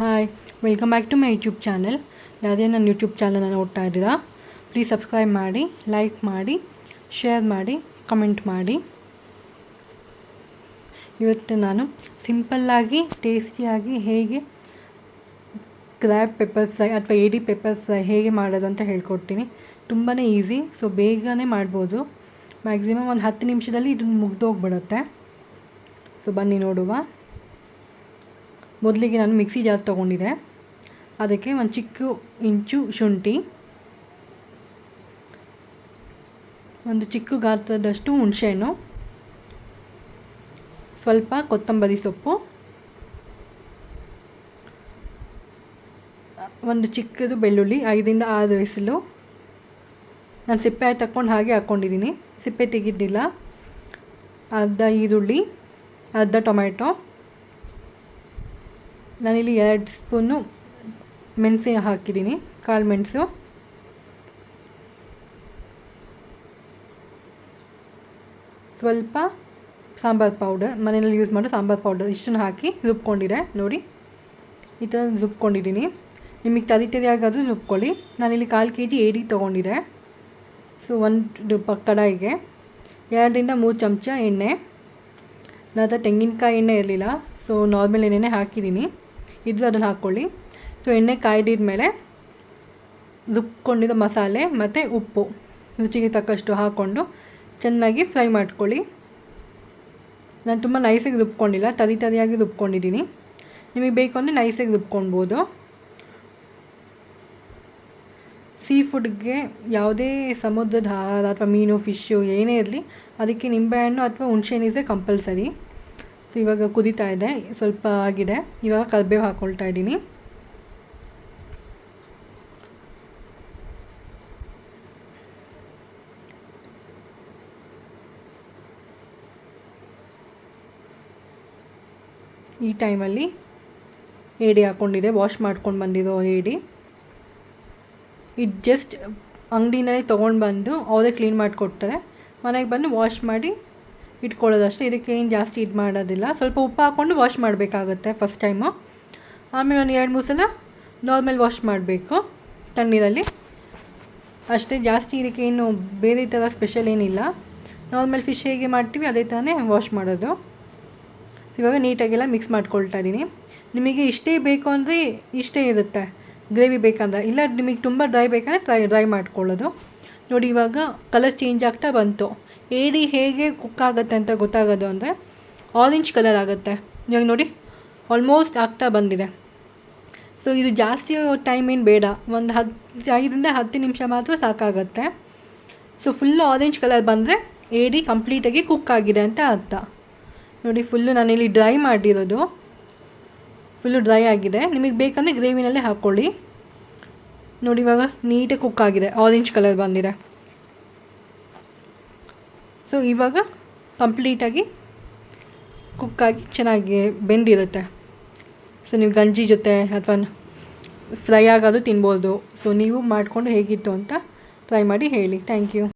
Hi welcome back to my YouTube channel ಯಾವುದೇ ನನ್ನ YouTube ಚಾನಲನ್ನು ನೋಡ್ತಾ ಇದ್ದೀರಾ ಪ್ಲೀಸ್ ಸಬ್ಸ್ಕ್ರೈಬ್ ಮಾಡಿ ಲೈಕ್ ಮಾಡಿ ಶೇರ್ ಮಾಡಿ ಕಮೆಂಟ್ ಮಾಡಿ. ಇವತ್ತು ನಾನು ಸಿಂಪಲ್ಲಾಗಿ ಟೇಸ್ಟಿಯಾಗಿ ಹೇಗೆ ಕ್ರ್ಯಾಪ್ ಪೆಪ್ಪರ್ ಫ್ರೈ ಅಥವಾ ಏಡಿ ಪೆಪ್ಪರ್ ಫ್ರೈ ಹೇಗೆ ಮಾಡೋದು ಅಂತ ಹೇಳ್ಕೊಡ್ತೀನಿ. ತುಂಬಾ ಈಸಿ ಸೊ ಬೇಗನೆ ಮಾಡ್ಬೋದು. ಮ್ಯಾಕ್ಸಿಮಮ್ ಒಂದು ಹತ್ತು ನಿಮಿಷದಲ್ಲಿ ಇದನ್ನು ಮುಗ್ದೋಗ್ಬಿಡುತ್ತೆ. ಸೊ ಬನ್ನಿ ನೋಡುವ. ಮೊದಲಿಗೆ ನಾನು ಮಿಕ್ಸಿ ಜಾರ್ ತೊಗೊಂಡಿದ್ದೆ ಅದಕ್ಕೆ ಒಂದು ಚಿಕ್ಕ ಇಂಚು ಶುಂಠಿ, ಒಂದು ಚಿಕ್ಕ ಗಾತ್ರದಷ್ಟು ಹುಣಸೆಹಣ್ಣು, ಸ್ವಲ್ಪ ಕೊತ್ತಂಬರಿ ಸೊಪ್ಪು, ಒಂದು ಚಿಕ್ಕದು ಬೆಳ್ಳುಳ್ಳಿ, ಐದರಿಂದ ಆರು ಬಿಸಿಲು ನಾನು ಸಿಪ್ಪೆ ತಕ್ಕೊಂಡು ಹಾಗೆ ಹಾಕ್ಕೊಂಡಿದ್ದೀನಿ ಸಿಪ್ಪೆ ತೆಗಿದ್ದಿಲ್ಲ ಅರ್ಧ ಈರುಳ್ಳಿ, ಅರ್ಧ ಟೊಮೆಟೊ ನಾನಿಲ್ಲಿ ಎರಡು ಸ್ಪೂನು ಮೆಣಸಿನ ಹಾಕಿದ್ದೀನಿ, ಕಾಳು ಮೆಣಸು. ಸ್ವಲ್ಪ ಸಾಂಬಾರು ಪೌಡರ್, ಮನೆಯಲ್ಲಿ ಯೂಸ್ ಮಾಡೋ ಸಾಂಬಾರು ಪೌಡರ್, ಇಷ್ಟನ್ನು ಹಾಕಿ ರುಬ್ಕೊಂಡಿದೆ, ನೋಡಿ. ಈ ಥರ ರುಬ್ಕೊಂಡಿದ್ದೀನಿ. ನಿಮಗೆ ತರಿ ತರಿಯಾಗಾದರೂ ರುಬ್ಕೊಳ್ಳಿ. ನಾನಿಲ್ಲಿ ಕಾಲು ಕೆ ಜಿ ಏಡಿ ತೊಗೊಂಡಿದೆ. ಸೊ, ಒಂದು ಪ ಕಡಾಯಿಗೆ. ಎರಡರಿಂದ ಮೂರು ಚಮಚ ಎಣ್ಣೆ. ನನ್ನ ತೆಂಗಿನಕಾಯಿ ಎಣ್ಣೆ ಇರಲಿಲ್ಲ. ಸೊ, ನಾರ್ಮಲ್ ಎಣ್ಣೆನೇ ಹಾಕಿದ್ದೀನಿ. ಇದು ಅದನ್ನು ಹಾಕ್ಕೊಳ್ಳಿ. ಸೊ ಎಣ್ಣೆ ಕಾಯ್ದಿದ ಮೇಲೆ ರುಬ್ಕೊಂಡಿರೋ ಮಸಾಲೆ ಮತ್ತು ಉಪ್ಪು. ರುಚಿಗೆ ತಕ್ಕಷ್ಟು ಹಾಕ್ಕೊಂಡು ಚೆನ್ನಾಗಿ ಫ್ರೈ ಮಾಡ್ಕೊಳ್ಳಿ. ನಾನು ತುಂಬ ನೈಸಾಗಿ ರುಬ್ಕೊಂಡಿಲ್ಲ, ತರಿ ತರಿಯಾಗಿ ರುಬ್ಕೊಂಡಿದ್ದೀನಿ. ನಿಮಗೆ ಬೇಕು ಅಂದರೆ ನೈಸಾಗಿ ರುಬ್ಕೊಳ್ಬೋದು. ಸೀ ಫುಡ್ಗೆ ಯಾವುದೇ ಸಮುದ್ರದ ಆಹಾರ ಅಥವಾ ಮೀನು ಫಿಶ್ಶು ಏನೇ ಇರಲಿ, ಅದಕ್ಕೆ ನಿಂಬೆಹಣ್ಣು ಅಥವಾ ಹುಣಸೆ ಹಣ್ಣಿಸೆ ಕಂಪಲ್ಸರಿ ಸೊ ಇವಾಗ ಕುದೀತಾ ಇದೆ. ಸ್ವಲ್ಪ ಆಗಿದೆ. ಇವಾಗ ಕರಿಬೇವು ಹಾಕ್ಕೊಳ್ತಾ ಇದ್ದೀನಿ. ಈ ಟೈಮಲ್ಲಿ ಏಡಿ ಹಾಕ್ಕೊಂಡಿದೆ ವಾಶ್ ಮಾಡ್ಕೊಂಡು ಬಂದಿರೋ ಏಡಿ ಇದು ಜಸ್ಟ್ ಅಂಗಡಿನಲ್ಲಿ ತೊಗೊಂಡು ಬಂದು ಅವರೇ ಕ್ಲೀನ್ ಮಾಡಿಕೊಡ್ತಾರೆ. ಮನೆಗೆ ಬಂದು ವಾಶ್ ಮಾಡಿ ಇಟ್ಕೊಳ್ಳೋದು ಅಷ್ಟೇ ಇದಕ್ಕೆ ಏನು ಜಾಸ್ತಿ ಇದು ಮಾಡೋದಿಲ್ಲ. ಸ್ವಲ್ಪ ಉಪ್ಪು ಹಾಕ್ಕೊಂಡು ವಾಶ್ ಮಾಡಬೇಕಾಗತ್ತೆ ಫಸ್ಟ್ ಟೈಮು ಆಮೇಲೆ ಒಂದು ಎರಡು ಮೂರು ಸಲ ನಾರ್ಮಲ್ ವಾಶ್ ಮಾಡಬೇಕು ತಣ್ಣೀರಲ್ಲಿ. ಅಷ್ಟೇ ಜಾಸ್ತಿ ಇದಕ್ಕೆ ಏನು ಬೇರೆ ಥರ ಸ್ಪೆಷಲ್ ಏನಿಲ್ಲ. ನಾರ್ಮಲ್ ಫಿಶ್ ಹೇಗೆ ಮಾಡ್ತೀವಿ ಅದೇ ಥರನೇ ವಾಶ್ ಮಾಡೋದು. ಇವಾಗ ನೀಟಾಗೆಲ್ಲ ಮಿಕ್ಸ್ ಮಾಡ್ಕೊಳ್ತಾ ಇದ್ದೀನಿ ನಿಮಗೆ ಇಷ್ಟೇ ಬೇಕು ಅಂದರೆ ಇಷ್ಟೇ ಇರುತ್ತೆ. ಗ್ರೇವಿ ಬೇಕಂದ್ರೆ. ಇಲ್ಲ, ನಿಮಗೆ ತುಂಬ ಡ್ರೈ ಬೇಕಂದರೆ ಡ್ರೈ ಡ್ರೈ ಮಾಡ್ಕೊಳ್ಳೋದು. ನೋಡಿ, ಇವಾಗ ಕಲರ್ ಚೇಂಜ್ ಆಗ್ತಾ ಬಂತು. ಏಡಿ ಹೇಗೆ ಕುಕ್ ಆಗುತ್ತೆ ಅಂತ ಗೊತ್ತಾಗೋದು ಅಂದರೆ ಆರೆಂಜ್ ಕಲರ್ ಆಗುತ್ತೆ. ಇವಾಗ ನೋಡಿ ಆಲ್ಮೋಸ್ಟ್ ಆಗ್ತಾ ಬಂದಿದೆ. ಸೊ ಇದು ಜಾಸ್ತಿ ಟೈಮ್ ಏನು ಬೇಡ. ಒಂದು ಹತ್ತು ಐದರಿಂದ ಹತ್ತು ನಿಮಿಷ ಮಾತ್ರ ಸಾಕಾಗತ್ತೆ. ಸೊ ಫುಲ್ಲು ಆರೆಂಜ್ ಕಲರ್ ಬಂದರೆ ಏಡಿ ಕಂಪ್ಲೀಟಾಗಿ ಕುಕ್ ಆಗಿದೆ ಅಂತ ಅರ್ಥ. ನೋಡಿ ಫುಲ್ಲು ನಾನಿಲ್ಲಿ ಡ್ರೈ ಮಾಡಿರೋದು. ಫುಲ್ಲು ಡ್ರೈ ಆಗಿದೆ. ನಿಮಗೆ ಬೇಕಂದರೆ ಗ್ರೇವಿನಲ್ಲೇ ಹಾಕ್ಕೊಳ್ಳಿ ನೋಡಿ ಇವಾಗ ನೀಟಾಗಿ ಕುಕ್ ಆಗಿದೆ. ಆರೆಂಜ್ ಕಲರ್ ಬಂದಿದೆ. ಸೊ ಇವಾಗ ಕಂಪ್ಲೀಟಾಗಿ ಕುಕ್ಕಾಗಿ ಚೆನ್ನಾಗಿ ಬೆಂದಿರುತ್ತೆ. ಸೊ ನೀವು ಗಂಜಿ ಜೊತೆ ಅಥವಾ ಫ್ರೈ ಆಗೋದು ತಿನ್ಬೋದು. ಸೊ ನೀವು ಮಾಡಿಕೊಂಡು ಹೇಗಿತ್ತು ಅಂತ ಟ್ರೈ ಮಾಡಿ ಹೇಳಿ. Thank you